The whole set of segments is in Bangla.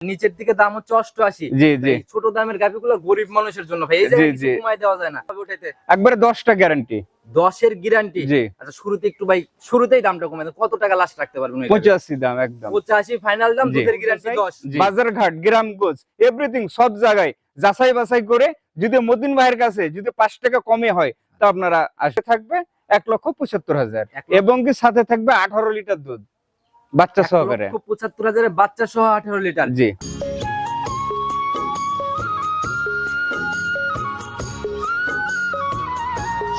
নিচের দিকে দাম হচ্ছে অষ্টআশি। জি জি। ছোট দামের গাভিগুলো গরিব মানুষের জন্য। ভাই এই যে কমাই দেওয়া যায় না। উঠাইতে। একবারে দশটা গ্যারান্টি দশের গ্যারান্টি আচ্ছা শুরুতে একটু ভাই শুরুতেই দামটা কমে কত টাকা লাস্ট রাখতে পারবেন পঁচাশি দাম একদম। পঁচাশি ফাইনাল দাম দুধের গ্যারান্টি দশ। বাজারঘাট গ্রামগঞ্জ এভরিথিং সব জায়গায় যাচাই বাছাই করে যদি মদিন ভাইয়ের কাছে যদি পাঁচ টাকা কমে হয় তা আপনারা আসে থাকবে এক লক্ষ পঁচাত্তর হাজার। এবং কি সাথে থাকবে আঠারো লিটার দুধ। বাচ্চা লক্ষ পঁচাত্তর হাজারের বাচ্চা সহ আঠারো লিটার। জি।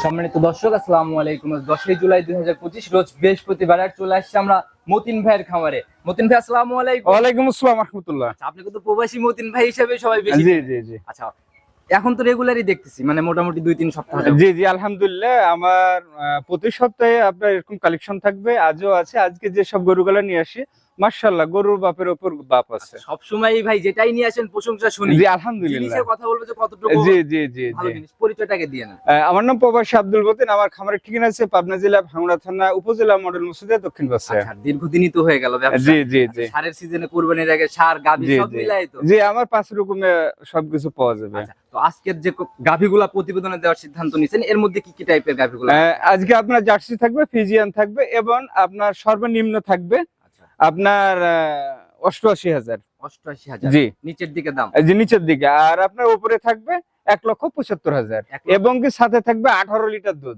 সম্মানিত দর্শক আসসালামু আলাইকুম। দশই জুলাই দুই হাজার পঁচিশ রোজ বৃহস্পতিবার চলে আসছে আমরা মতিন ভাইয়ের খামারে। মতিন ভাই আসসালামু আলাইকুম। ওয়ালাইকুম আসসালাম রহমতুল্লাহ। আচ্ছা, আপনি কিন্তু প্রবাসী মতিন ভাই হিসেবে সবাই বেশি জি জি জি। আচ্ছা এখন তো রেগুলারই দেখতেছি মানে মোটামুটি দুই, তিন সপ্তাহ জি জি, আলহামদুলিল্লাহ, আমার প্রতি সপ্তাহে আপনার এরকম কালেকশন থাকবে, আজও আছে। আজকে যে সব গরুগুলো নিয়ে আসি মার্শাল্লাহ গরুর বাপের ওপর বাপ আছে। সবসময় ভাই যেটাই নিয়ে আসেন প্রশংসা শুনি। জি আলহামদুলিল্লাহ। কথা বলব যে কতটুকু জি জি জি জি। পরিচয়টাকে দিয়ে আহ, আমার নাম প্রবাসী আব্দুল মতিন আমার খামারের ঠিকানা আছে পাবনা জেলা ভাঙড়া থানা উপজেলা মডেল মসজিদের দক্ষিণ পাশে। আচ্ছা দীর্ঘদিনই তো হয়ে গেল ব্যবসা। জি জি। জি সারের সিজনে কোরবানির আগে সার জি, সব মিলাই তো? জি আমার পাঁচ রকমের সবকিছু পাওয়া যাবে। আচ্ছা তো আজকের যে গাভীগুলা প্রতিবেদনে দেওয়ার সিদ্ধান্ত নিয়েছেন এর মধ্যে কি কি টাইপের গাভীগুলো? আজকে আপনার জার্সি থাকবে ফিজিয়ান থাকবে এবং আপনার সর্বনিম্ন থাকবে আচ্ছা আপনার অষ্টআশি হাজার। অষ্টআশি হাজার। জি। নিচের দিকে দাম? যে নিচের দিকে আর আপনার উপরে থাকবে এক লক্ষ পঁচাত্তর হাজার। এবং কি সাথে থাকবে আঠারো লিটার দুধ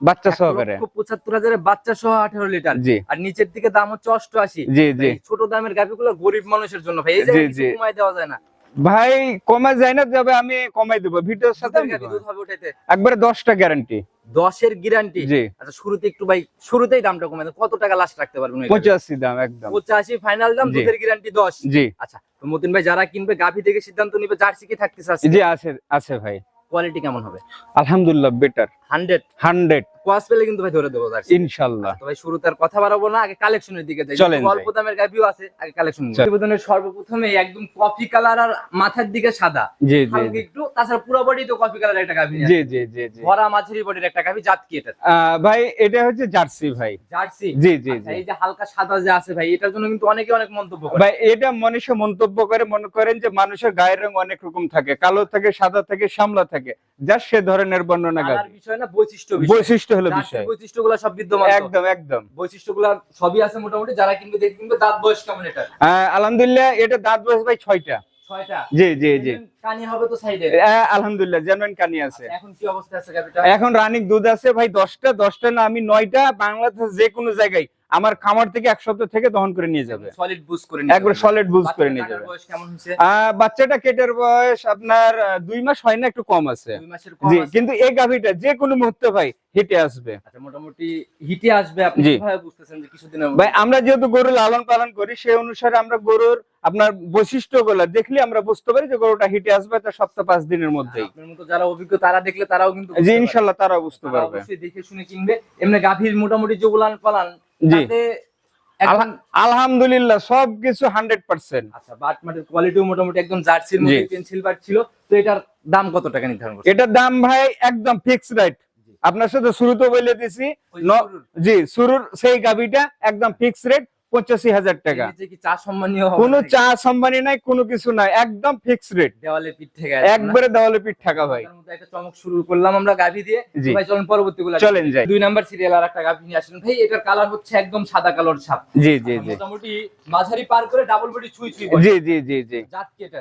বাচ্চা সহকারে। পঁচাত্তর হাজারের বাচ্চা সহ আঠারো লিটার। জি। আর নিচের দিকে দাম হচ্ছে অষ্টআশি। জি জি। ছোট দামের গাভীগুলো গরিব মানুষের জন্য। ভাই এই যে জি, জি। কমাই দেওয়া যায় না। ভাই কমা যায় না তবে আমি কমাই দেবো। ভিডিওর সাথে একবারে দশটা গ্যারান্টি দশের গ্যারান্টি আচ্ছা শুরুতে একটু ভাই শুরুতেই দামটা কমে কত টাকা লাস্ট রাখতে পারবেন পঁচাশি দাম একদম। পঁচাশি ফাইনাল দাম দুধের গ্যারান্টি দশ। জি। আচ্ছা তো মতিন ভাই যারা কিনবে গাভী থেকে সিদ্ধান্ত নিবে জার্সি কি থাকতে চাচ্ছে জি আছে আছে ভাই। কোয়ালিটি কেমন হবে? আলহামদুলিল্লাহ বেটার হান্ড্রেড। হান্ড্রেড। কোয়াস পেলে কিন্তু ভাই ধরে দেবো ইনশাল্লাহ। তো ভাই শুরুতে আর কথা বাড়াবো না আগে কালেকশনের দিকে যাই। চলেন অল্প দামের গাভিও আছে আগে কালেকশন প্রতিবেদনের সর্বপ্রথমে একদম কফি কালার আর মাথার দিকে সাদা। জি জি একটু তাছাড়া পুরো বডি তো কফি কালার একটা গাভি জি জি জি জি। ভরা মাঝারি বডির একটা গাভি জাত কি এটা ভাই এটা হচ্ছে জার্সি ভাই। জার্সি? জি জি আচ্ছা, জি এই যে হালকা সাদা যে আছে ভাই এটার জন্য কিন্তু অনেকে অনেক মন্তব্য করে। ভাই এটা মানুষে মন্তব্য করে মনে করেন যে মানুষের গায়ের রং অনেক রকম থাকে কালো থাকে সাদা থাকে শ্যামলা থাকে। যা সে ধরনের বর্ণনা বিষয় না বৈশিষ্ট্য বৈশিষ্ট্য হলো বিষয়। বৈশিষ্ট্যগুলো সব বিদ্যমান। একদম একদম। বৈশিষ্ট্যগুলো সবই আছে মোটামুটি যারা কিনবে কিনবে দাঁত বয়স কেমন এটা আলহামদুলিল্লাহ এটা দাঁত বয়স ভাই ছয়টা। জি জি জি। কানি হবে তো সাইডে? আহ, আলহামদুলিল্লাহ জেনুইন কানি আছে। এখন কি অবস্থা আছে এখন রানিং দুধ আছে ভাই দশটা দশটা না আমি নয়টা বাংলাদেশ যে কোনো জায়গায় আমার খামার থেকে এক সপ্তাহ থেকে দহন করে নিয়ে যাবে। সলিড বুস্ট করে একবার সলিড বুঝ করে নিয়ে যাবে। বয়স কেমন হয়েছে? বাচ্চাটা কেটের বয়স আপনার দুই মাস হয় না একটু কম আছে। দুই মাসের কম জি কিন্তু এই গাভিটা যে কোনো মুহূর্তে ভাই হিটে আসবে। আচ্ছা মোটামুটি হিটে আসবে আপনি। কীভাবে বুঝতেছেন যে কিছুদিনের ভাই আমরা যেহেতু গরু লালন পালন করি সেই অনুসারে আমরা গরুর আপনার বৈশিষ্ট্যগুলা দেখলে আমরা বুঝতে পারি যে গরুটা হিটে আসবে তার সপ্তাহ পাঁচ দিনের মধ্যেই। আপনার মতো যারা অভিজ্ঞ তারা দেখলে তারাও কিন্তু জি পারবে। ইনশাল্লাহ তারা বুঝতে পারবে। অবশ্যই দেখে শুনে কিনবে। এমনি গাভীর মোটামুটি যে উলান পালান জি। আলহামদুলিল্লাহ সবকিছু হান্ড্রেড পার্সেন্ট আচ্ছা বাট মাটির কোয়ালিটিও মোটামুটি একদম জার্সির মধ্যে পেন্সিল বাট ছিল তো এটার দাম কত টাকা নির্ধারণ করছে এটার দাম ভাই একদম ফিক্স রেট আপনার সাথে শুরুতে বলে দিছি জি শুরুর সেই গাবিটা একদম ফিক্স রেট পঁচাশি হাজার টাকা। কোনো চা সম্মানী নাই কোনো কিছু নাই একদম ফিক্স রেট দেওয়ালে পিঠ থেকে একবারে দেওয়ালে পিঠ থাকা ভাই। একটা চমক শুরু করলাম আমরা গাভী দিয়ে। ভাই চলেন পরবর্তী গুলা চলেন যাই। দুই নাম্বার সিরিয়াল আর একটা গাভী নিয়ে আসেন ভাই এটার কালার হচ্ছে একদম সাদা কালোর ছাপ জি জি জি। মোটামুটি মাঝারি পার করে ডাবল বডি ছুঁই ছুঁই জি জি জি জি। জাত কি এটা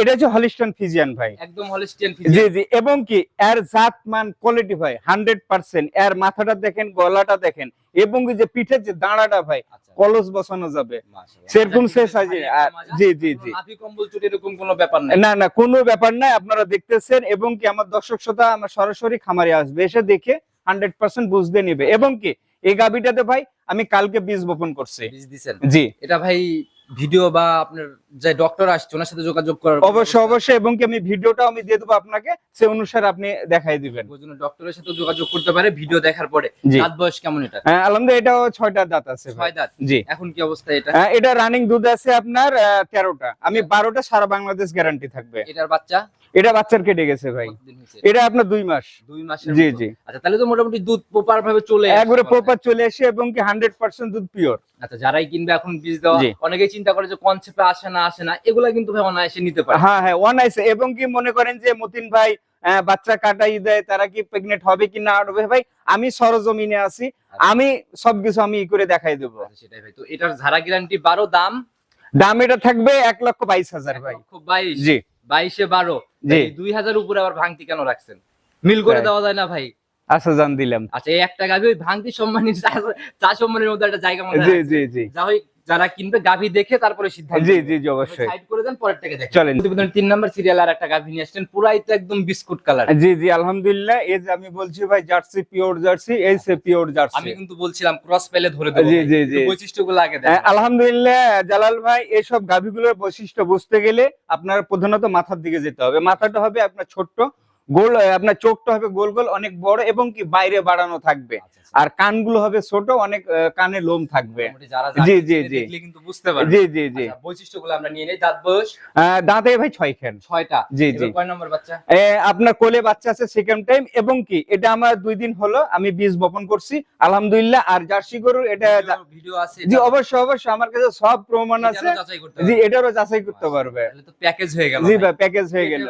এটা হচ্ছে হলিস্টন ফিজিয়ান ভাই। একদম হলিস্টিয়ান জি জি এবং কি এর জাত মান কোয়ালিটি ভাই হান্ড্রেড পার্সেন্ট এর মাথাটা দেখেন গলাটা দেখেন এবং যে পিঠের যে দাঁড়াটা ভাই আচ্ছা। কলস বসানো যাবে। সেরকম শেষ আছে মাজা। জি জি কোনো জি কম্বল চুটি এরকম কোনো ব্যাপার নাই? না না কোনো ব্যাপার নাই। আপনারা দেখতেছেন এবং কি আমার দর্শক শ্রোতা আমার সরাসরি খামারে আসবে এসে দেখে হান্ড্রেড পার্সেন্ট বুঝতে নিবে। এবং কি এই গাবিটাতে ভাই আমি কালকে বীজ বপন করছি। বীজ দিছেন? জি। এটা ভাই ভিডিও বা আপনার যে ডক্টর আসছে ওনার সাথে যোগাযোগ করার অবশ্যই অবশ্যই এবং কি আমি ভিডিওটা আমি দিয়ে দেবো আপনাকে সে অনুসারে আপনি দেখাই দিবেন। ওই জন্য ডক্টরের সাথে যোগাযোগ করতে পারে ভিডিও দেখার পরে। দাঁত বয়স কেমন এটা হ্যাঁ, আলহামদুলিল্লাহ এটাও ছয়টা দাঁত আছে ছয় দাঁত? জি। এখন কি অবস্থা এটা? হ্যাঁ, এটা রানিং দুধ আছে আপনার তেরোটা। আমি বারোটা সারা বাংলাদেশ গ্যারান্টি থাকবে। এটার বাচ্চা? এটা বাচ্চার কেটে গেছে ভাই। এটা আপনার দুই মাস। দুই মাসের জি জি। আচ্ছা তাহলে তো মোটামুটি দুধ প্রপার ভাবে চলে একবারে প্রপার চলে আসে এবং কি হান্ড্রেড পার্সেন্ট দুধ পিওর আচ্ছা যারাই কিনবে এখন বীজ দেওয়া অনেকেই চিন্তা করে যে কনসেপ্টে আসে না না আসে না এগুলা কিন্তু ভাই অনায়াসে নিতে পারে। হ্যাঁ হ্যাঁ আইসে এবং কি মনে করেন যে মতিন ভাই বাচ্চা কাটাই দেয় তারা কি প্রেগনেন্ট হবে কি না হবে ভাই আমি সরজমিনে আছি আমি সবকিছু আমি ই করে দেখাই দেবো। আচ্ছা, সেটাই ভাই। তো এটার ঝাড়া গ্যারান্টি বারো দাম? দাম এটা থাকবে এক লক্ষ বাইশ হাজার ভাই। বাইশ? জি। বাইশে বারো? জি। দুই হাজার উপরে আবার ভাঙতি কেন রাখছেন? মিল করে দেওয়া যায় না ভাই। আচ্ছা জান দিলাম। আচ্ছা এই একটা গাভি ওই ভাঙতি সম্মানী চা- সম্মানের মধ্যে একটা জায়গা মধ্যে জি জি জি। যা হোক যারা কিনবে গাভি দেখে তারপরে সিদ্ধান্ত জি জি জি অবশ্যই। সাইড করে দেন পরের টাকা দেখেন। চলেন। প্রতিবেদন তিন নাম্বার সিরিয়াল আর একটা গাভি নিয়ে আসছেন পুরাই তো একদম বিস্কুট কালার জি জি আলহামদুলিল্লাহ। এই যে আমি বলছি ভাই জার্সি পিওর জার্সি এই সে পিওর আমি কিন্তু বলছিলাম ক্রস পেলে ধরে দেবো জি, জি, জি। বৈশিষ্ট্যগুলো আগে হ্যাঁ, দেখেন আলহামদুলিল্লাহ জালাল ভাই এইসব গাভীগুলোর বৈশিষ্ট্য বুঝতে গেলে আপনার প্রধানত মাথার দিকে যেতে হবে। মাথাটা হবে আপনার ছোট্ট গোল আপনার চোখটা হবে গোল গোল অনেক বড় এবং কি বাইরে বাড়ানো থাকবে। আচ্ছা, আচ্ছা। আর কানগুলো হবে ছোট অনেক কানে লোম থাকবে। জি, জি, জি। কিন্তু বুঝতে পারবে। জি জি জি। আচ্ছা, বৈশিষ্ট্যগুলো আমরা নিয়ে নেই। দাঁত বয়স? দাঁতে ভাই ছয় খেন। ছয়টা। জি, জি। কয় নম্বর বাচ্চা? আপনার কোলে বাচ্চা আছে সেকেন্ড টাইম এবং কি এটা আমার দুই দিন হলো আমি বীজ বপন করছি আলহামদুলিল্লাহ আর জার্সি গরুর এটা ভিডিও- আছে জি অবশ্যই অবশ্যই আমার কাছে সব প্রমাণ আছে। জি এটারও যাচাই করতে পারবে। তাহলে তো প্যাকেজ হয়ে গেল জি ভাই। প্যাকেজ হয়ে গেল।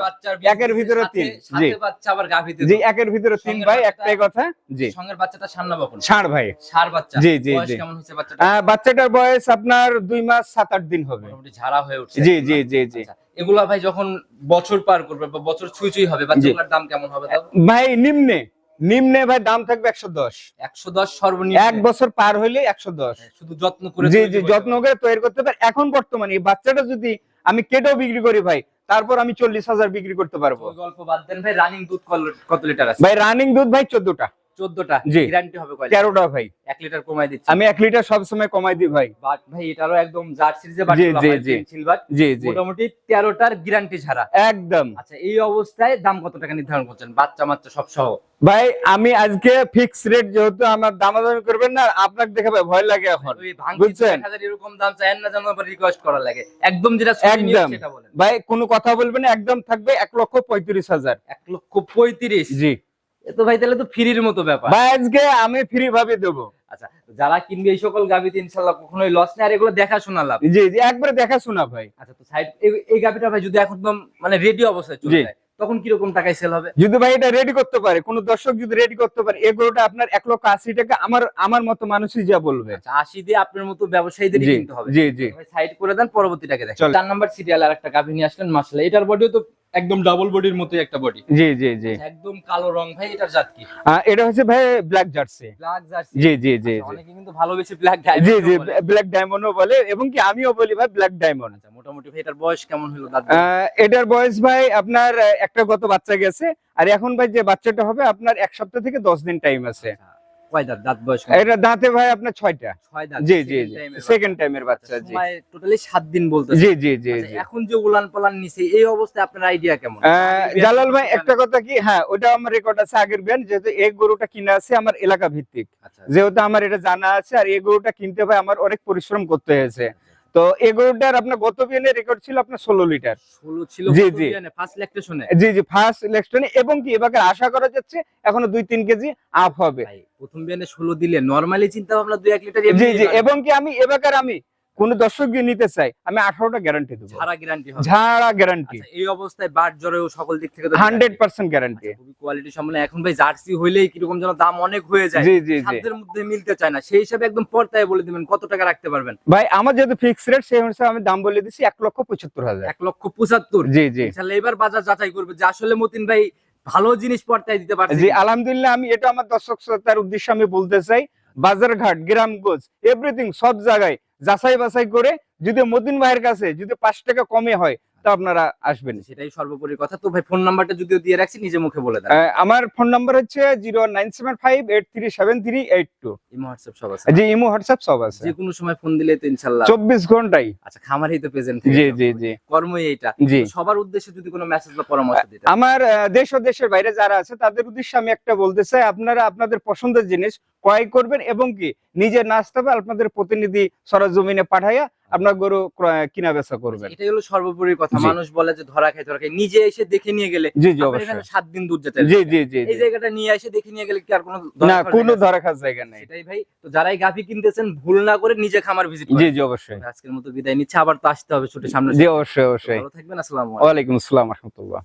একের ভিতরে তিন, জি। বাচ্চা আবার গাভীতে জি একের ভিতরে তিন ভাই একটাই কথা জি। সঙ্গের বাচ্চাটা সান্না বাপন ষাঁড় ভাই। সার বাচ্চা। জি, জি, জি। কেমন হচ্ছে বাচ্চাটা বাচ্চাটার বয়স আপনার দুই মাস সাত আট দিন হবে। ঝাড়া হয়ে উঠছে। জি জি জি জি। আচ্ছা, এগুলা ভাই যখন বছর পার করবে বা বছর ছুঁই ছুঁই হবে বাচ্চাগুলোর দাম কেমন হবে ভাই নিম্নে। নিম্নে ভাই দাম থাকবে একশো দশ। একশো দশ সর্বনিম্ন। এক বছর পার হইলে একশো দশ। শুধু যত্ন করে জি জি যত্ন করে তৈরি করতে পারে এখন বর্তমানে এই বাচ্চাটা যদি আমি কেটেও বিক্রি করি ভাই তারপর আমি চল্লিশ হাজার বিক্রি করতে পারব। গল্প বাদ দেন ভাই রানিং দুধ কত লিটার আছে? ভাই রানিং দুধ ভাই চোদ্দটা। চোদ্দটা জি। গ্যারান্টি হবে কয় তেরোটা ভাই। এক লিটার কমাই দিচ্ছি। আমি লিটার সবসময় কমাই দিই ভাই। বাট ভাই এটারও একদম জার্সির যে জি, জি, জি। সিলভার জি জি। মোটামুটি তেরোটার গ্যারান্টি ছাড়া। একদম। আচ্ছা এই অবস্থায় দাম কত টাকা নির্ধারণ করছেন? বাচ্চা মাচ্চা সব সহ? ভাই আমি আজকে ফিক্স রেট যেহেতু আমার দামাদামি করবেন না আপনাকে দেখে ভয় লাগে এখন। বুঝছেন? এরকম দাম চাই না আবার রিকোয়েস্ট করা লাগে। একদম যেটা একদম। বলেন। ভাই কোনো কথা বলবেন না একদম থাকবে এক লক্ষ পঁয়ত্রিশ হাজার। এক লক্ষ পঁয়ত্রিশ। জি। তো ভাই তাহলে তো ফ্রির মতো ব্যাপার। ভাই আজকে আমি ফ্রি ভাবে দেবো। আচ্ছা যারা কিনবে এই সকল গাভিতে ইনশাল্লাহ কখনোই লস নেই। আর এগুলো দেখাশোনা লাভ। জি জি একবারে দেখা শোনা ভাই। আচ্ছা তো সাইড এই গাভিটা ভাই যদি একদম মানে রেডি অবস্থায় চলে যায় তখন কীরকম টাকায় সেল হবে? যদি ভাই এটা রেডি করতে পারে কোন দর্শক যদি রেডি করতে পারে এগুলোটা আপনার এক লক্ষ আশি টাকা আমার আমার মতো মানুষই যা বলবে। আচ্ছা আশি দিয়ে আপনার মতো ব্যবসায়ীদেরই জি কিনতে হবে। জি জি। সাইড করে দেন পরবর্তীটাকে দেখেন। চল। চার নাম্বার সিরিয়াল আর একটা গাভি নিয়ে আসলেন মাসলা এটার বডিও তো একদম ডাবল বডির মতোই একটা বডি জি জি জি। একদম কালো রং ভাই এটার জাত কি? এটা হচ্ছে ভাই ব্ল্যাক জার্সি ব্ল্যাক জার্সি জি জি জি জি। অনেকে কিন্তু ভালোবেসে ব্ল্যাক জি জি ব্ল্যাক ডায়মন্ডও বলে এবং কি আমিও বলি ভাই ব্ল্যাক ডায়মন্ড আচ্ছা মোটামুটি ভাই এটার বয়স কেমন হলো দাদা এটার বয়স ভাই আপনার একটা গত বাচ্চা গেছে আর এখন ভাই যে বাচ্চাটা হবে আপনার এক সপ্তাহ থেকে দশ দিন টাইম আছে। কয় দাঁত? দাঁত বয়স এটা দাঁতে ভাই আপনার ছয়টা। ছয় দাঁত। জি জি second time এর সেকেন্ড টাইমের বাচ্চা। বাচ্চা জি। সময় টোটালি সাত দিন বলতে জি জি জি জি। এখন যে উলান পালান নিছে এই অবস্থায় আপনার আইডিয়া কেমন? জালাল ভাই একটা কথা কি? হ্যাঁ ওটা আমার রেকর্ড আছে আগের বিয়ান যেহেতু এই গরুটা কিনা আছে আমার এলাকা ভিত্তিক। আচ্ছা যেহেতু আমার এটা জানা আছে আর এই গরুটা কিনতে ভাই আমার অনেক পরিশ্রম করতে হয়েছে। তো এই গরুটার আপনার গত বিয়ানের রেকর্ড ছিল আপনার ষোলো লিটার। ষোলো ছিল জি জি। ফার্স্ট ইলেকশনে এবং কি এবার আশা করা যাচ্ছে এখনও দুই তিন কেজি আপ হবে। প্রথম বিয়ানে ষোলো দিলে নর্মালি চিন্তা ভাবনা দুই এক লিটার জি জি এবং কি আমি এবার আমি কোন দর্শক গিয়ে নিতে চাই আমি আঠারোটা গ্যারান্টি দেবো। ঝাড়া গ্যারান্টি ঝাড়া গ্যারান্টি আচ্ছা, এই অবস্থায় বাট জ্বরেও সকল দিক থেকে হান্ড্রেড পার্সেন্ট গ্যারান্টি আচ্ছা, কোয়ালিটি সম্বন্ধে এখন ভাই জার্সি হইলেই কীরকম যেন দাম অনেক হয়ে যায়। জি জি সাধ্যের মধ্যে মিলতে চায় না। সেই হিসাবে একদম পর্দায় বলে দিবেন কত টাকা রাখতে পারবেন? ভাই আমার যেহেতু ফিক্স রেট সেই অনুসারে আমি দাম বলে দিচ্ছি এক লক্ষ পঁচাত্তর হাজার। এক লক্ষ পঁচাত্তর। জি জি। ইনশাল্লাহ এবার বাজার যাচাই করবে যে আসলে মতিন ভাই ভালো জিনিস পর্দায় দিতে পারছে জি আলহামদুলিল্লাহ আমি এটা আমার দর্শক শ্রোতার উদ্দেশ্যে আমি বলতে চাই বাজারঘাট গ্রামগঞ্জ এভরিথিং সব জায়গায় যাচাই বাছাই করে যদি মদিন ভাইয়ের কাছে যদি পাঁচ টাকা কমে হয় তা আপনারা আসবেন। সেটাই সর্বোপরি কথা। তো ভাই ফোন নাম্বারটা যদিও দিয়ে রাখছি নিজে মুখে বলে দেন। আমার ফোন নাম্বার হচ্ছে zero nine seven five eight three seven three eight two. Imo WhatsApp সব আছে। জি ইমো হোয়াটসঅ্যাপ সব আছে। যে কোনো সময় ফোন দিলে তো ইনশাল্লাহ। চব্বিশ ঘন্টাই। আচ্ছা খামারই তো প্রেজেন্ট জি জি জি। কর্মই এটা জি। সবার উদ্দেশ্যে যদি কোনো মেসেজ বা পরামর্শ দিতে আমার দেশ ও দেশের বাইরে যারা আছে তাদের উদ্দেশ্যে আমি একটা বলতে চাই আপনারা আপনাদের পছন্দের জিনিস ক্রয় করবেন এবং কি নিজে না আসতে হবে আপনাদের প্রতিনিধি সরজমিনে পাঠাইয়া আপনার গরু কিনা বেচা করবেন। এটাই হলো সর্বোপরি কথা। মানুষ বলে যে ধরা খাই ধরা খাই নিজে এসে দেখে নিয়ে গেলে জি জি অবশ্যই। সাত দিন দূর যেতে জি জি জি এই জায়গাটা নিয়ে এসে দেখে নিয়ে গেলে কি আর কোনো না কোনো? ধরা খাওয়ার জায়গা নেই। সেটাই ভাই তো যারাই গাভি কিনতেছেন ভুল না করে নিজে খামার ভিজিট জি জি অবশ্যই। আজকের মতো বিদায় নিচ্ছে। আবার তো আসতে হবে ছুটে সামনে জি অবশ্যই অবশ্যই। ভালো থাকবেন আসসালামু আলাইকুম। ওয়ালাইকুম আসসালাম রহমতুল্লাহ।